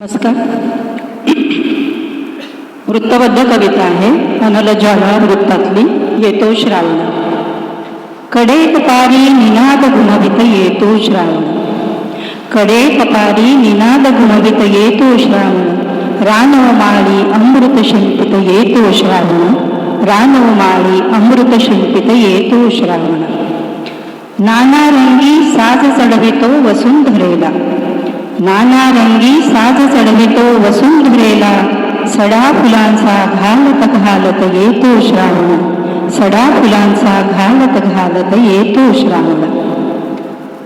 नमस्कार. वृत्तबद्ध कविता आहे. अनलज्वाला वृत्तातली येतो श्रावण. कडे पपारी निनाद गुणवित येतो श्रावण. कडे पपारी निनाद गुणवित येतो श्रावण. रानव माळी अमृत शिंपित येतो श्रावण. रानव माळी अमृत शिंपित येतो श्रावण. नाना रंगी साज चढवितो वसुंधरेला. नाना रंगी साज चढवितो वसुंधरेला. सडा फुलांचा घालत घालत येतो श्रावण. सडा फुलांचा घालत घालत येतो श्रावण.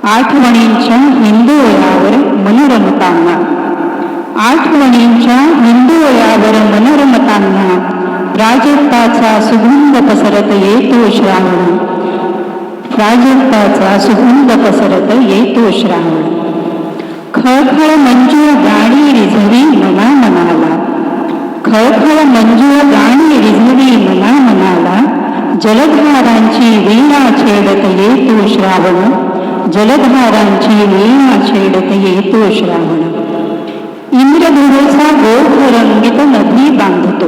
आठवणींच्या हिंदोळ्यावर मनोरमतांना. आठवणींच्या हिंदोळ्यावर मनोरमतांना. प्राजक्ताचा सुगंध पसरत येतो श्रावण. प्राजक्ताचा सुगंध पसरत येतो श्रावण. खळखळ मंजूळ गाणी रिझवी मना मनाला. खळखळ मंजूळ गाणी रिझवी मना मनाला. जलधारांची वीणा छेडत येतो श्रावण. जलधारांची वीणा छेडत येतो श्रावण. इंद्रधनुचा गोफ रंगित नदी बांधतो.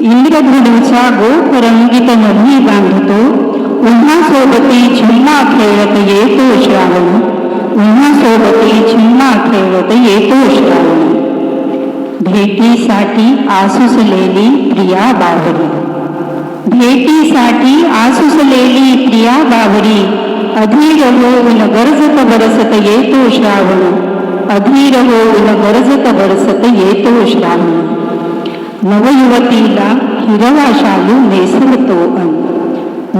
इंद्रधनुचा गोफ रंगित नदी बांधतो. उन्हा सोबती झिम्मा खेळत येतो श्रावण. उन्हा सोबती झिम्मा खेळत येतो श्रावण भेटीसाठी आसुसलेली प्रिया बावरी भेटीसाठी आसुसलेली प्रिया बावरी अधीर होऊन गरजत बरसत येतो श्रावण अधीर होऊन गरजत बरसत येतो श्रावण नवयुवतीला हिरवा शालू नेसवतो अन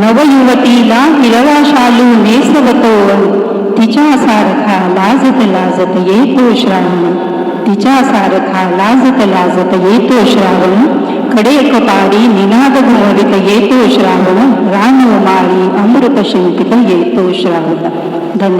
नवयुवतीला हिरवा शालू नेसवतो अन तिच्यासारखा लाजत लाजत येतो श्रावण. तिचा तिच्यासारखा लाजत लाजत येतो श्रावण. कडे कपारी निनाद घोळीत येतो श्रावण. राम माळी अमृत शिंपित येतो श्रावण. धन्यवाद